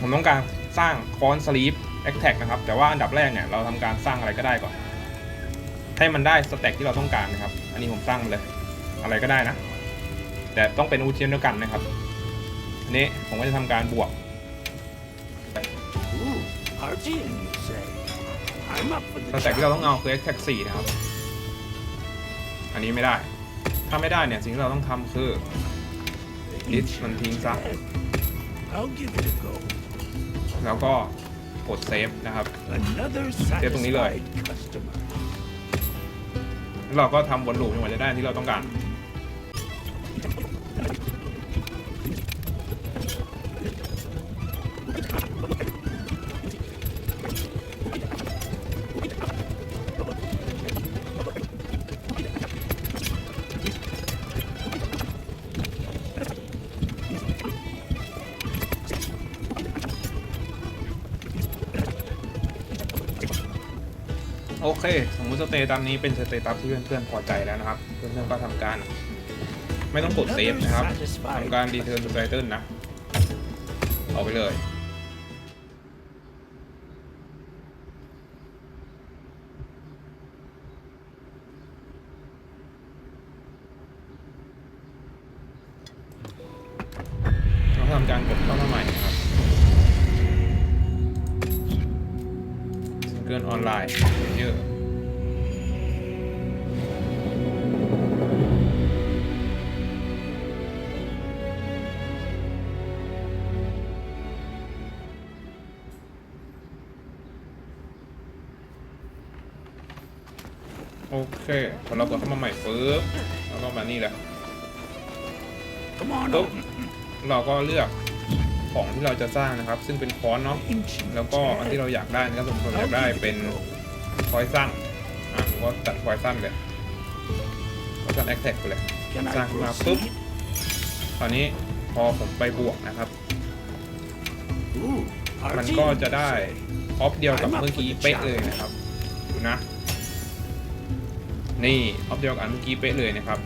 ผมต้องการสร้างคอนสลีปแอคแท็กนะครับ แต่ว่าอันดับแรกเนี่ยเราทำการสร้างอะไรก็ได้ก่อน ให้มันได้สเต็กที่เราต้องการนะครับ อันนี้ผมสร้างมาเลย อะไรก็ได้นะ แต่ต้องเป็นอูเทียนเดียวกันนะครับอันนี้ผมก็จะทำการบวก Ooh, Argene, you say? I'm up for ส the เต็กที่เราต้องเอา challenge. คือ X Tag 4นะครับ อันนี้ไม่ได้ ถ้าไม่ได้เนี่ยสิ่งที่เราต้องทำคือลิสต์มันทิ้งซะ I'll give it a go. แล้วก็กดเซฟนะครับ Another เดี๋ยวตรงนี้เลย satisfied customer. แล้วเราก็ทำวนลูปจนกว่าจะได้อันที่เราต้องการ โอเค สมมุติสเตตัสนี้เป็นสเตตัสที่เพื่อนๆพอใจแล้วนะครับ เพื่อนๆก็ทำการ ไม่ต้องกดเซฟ Another นะครับ satisfied ทำการรีเทิร์น s ู b ไ i เติลนะเอาไปเลยเราทำการกดเข้ามาใหม่นะครับ ซิงเกิลออนไลน์เยอะโอเคพอเรากดเข้ามาใหม่ปุ๊บแล้วก็มานี่แหละ Come on ปุ๊บ over. เราก็เลือก ของที่เราจะสร้างนะครับ ซึ่งเป็นคอนเนาะแล้วก็อันที่เราอยากได้นะครับสมมติอยากได้เป็นพอยสั้นอะผมก็ตัดพอยสั้นเลยพอยสั้นแอคแท็กไปเลยสร้างขึ้นมาปุ๊บตอนนี้พอผมไปบวกนะครับ มันก็จะได้ออฟเดียวกับเมื่อกี้เป๊ะเลยนะครับดูนะ นี่ออฟเดียวกันเมื่อกี้เป๊ะเลยนะครับ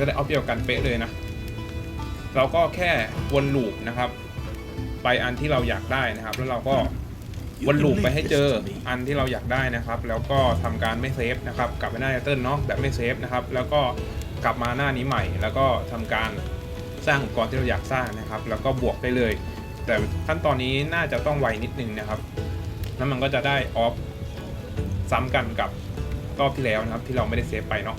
ก็ได้ออฟเดียวกันเป๊ะเลยนะ เราก็แค่วนลูปนะครับ ไปอันที่เราอยากได้นะครับ แล้วเราก็วนลูปไปให้เจออันที่เราอยากได้นะครับ แล้วก็ทำการไม่เซฟนะครับกลับไปหน้าเติลเนาะแบบไม่เซฟนะครับ แล้วก็กลับมาหน้านี้ใหม่ แล้วก็ทำการสร้างอุปกรณ์ที่เราอยากสร้างนะครับ แล้วก็บวกได้เลย แต่ขั้นตอนนี้น่าจะต้องไวนิดนึงนะครับแล้วมันก็จะได้ออฟซ้ำกันกับรอบที่แล้วนะครับ ที่เราไม่ได้เซฟไปเนาะ